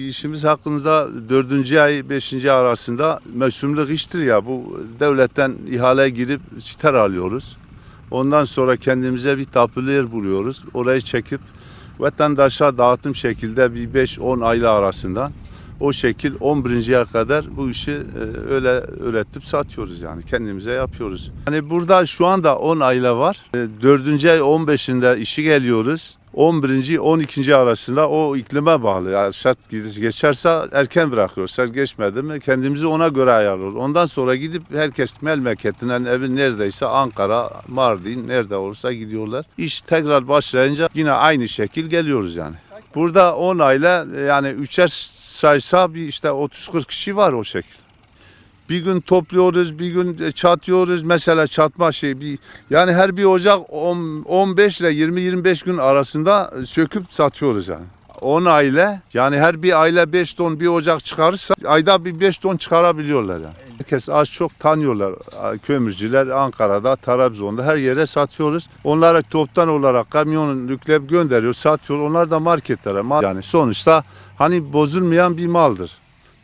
İşimiz hakkında dördüncü ay, beşinci ay arasında meşrumluk iştir ya. Bu devletten ihale girip çiter alıyoruz. Ondan sonra kendimize bir tapulu yer buluyoruz. Orayı çekip vatandaşa dağıtım şekilde bir 5-10 aile arasında o şekil 11. ay kadar bu işi e, öyle öğretip satıyoruz yani kendimize yapıyoruz. Hani burada şu anda 10 aile var. E, 4. ay 15'inde işi geliyoruz. 11. 12. arasında o iklime bağlı. Yani şart geçerse erken bırakıyoruz. Şart geçmedi mi kendimizi ona göre ayarlıyoruz. Ondan sonra gidip herkes memleketinden evi neredeyse Ankara, Mardin nerede olursa gidiyorlar. İş tekrar başlayınca yine aynı şekil geliyoruz yani. Burada 10 aile yani üçer saysa bir işte 30-40 kişi var o şekil. Bir gün topluyoruz, bir gün çatıyoruz. Mesela çatma şey bir yani her bir ocak 10, 15 ile 20-25 gün arasında söküp satıyoruz yani. 10 aile yani her bir aile 5 ton bir ocak çıkarırsa ayda bir 5 ton çıkarabiliyorlar yani. Herkes az çok tanıyorlar. Kömürcüler Ankara'da, Trabzon'da her yere satıyoruz. Onlara toptan olarak kamyon yükleyip gönderiyor, satıyor. Onlar da marketlere. Yani sonuçta hani bozulmayan bir maldır.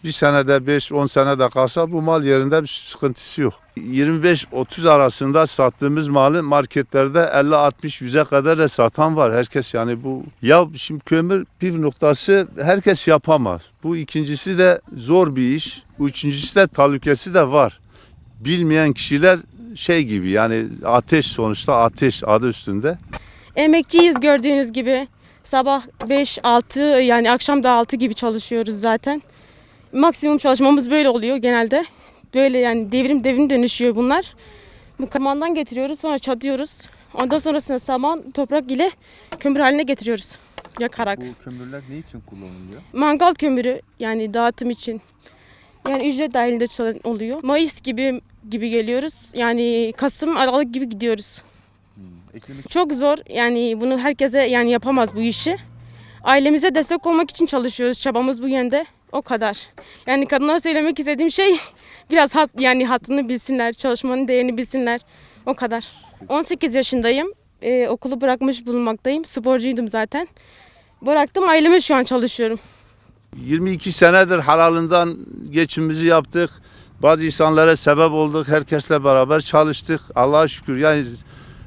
Bir senede 5-10 senede kalsa bu mal yerinde bir sıkıntısı yok. 25-30 arasında sattığımız malı marketlerde 50-60-100'e kadar da satan var. Herkes yani bu ya şimdi kömür bir noktası herkes yapamaz. Bu ikincisi de zor bir iş. Üçüncüsü de tehlikesi de var. Bilmeyen kişiler şey gibi yani ateş sonuçta ateş adı üstünde. Emekçiyiz gördüğünüz gibi. Sabah 5-6 yani akşam da 6 gibi çalışıyoruz zaten. Maksimum çalışmamız böyle oluyor genelde. Böyle yani devrim devrim dönüşüyor bunlar. Bu kamandan getiriyoruz sonra çatıyoruz. Ondan sonrasında saman toprak ile kömür haline getiriyoruz yakarak. Bu kömürler ne için kullanılıyor? Mangal kömürü yani dağıtım için. Yani ücret dahilinde oluyor. Mayıs gibi gibi geliyoruz. Yani Kasım Aralık gibi gidiyoruz. Hmm. Çok zor. Yani bunu herkese yani yapamaz bu işi. Ailemize destek olmak için çalışıyoruz. Çabamız bu yönde. O kadar. Yani kadınlara söylemek istediğim şey biraz hat, yani hattını bilsinler, çalışmanın değerini bilsinler. O kadar. 18 yaşındayım. Ee, okulu bırakmış bulunmaktayım. Sporcuydum zaten. Bıraktım aileme şu an çalışıyorum. 22 senedir halalından geçimimizi yaptık. Bazı insanlara sebep olduk. Herkesle beraber çalıştık. Allah'a şükür. Yani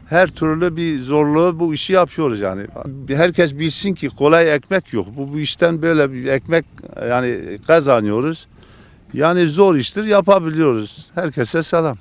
her türlü bir zorluğu bu işi yapıyoruz yani. Herkes bilsin ki kolay ekmek yok. Bu, bu işten böyle bir ekmek yani kazanıyoruz. Yani zor iştir yapabiliyoruz. Herkese selam.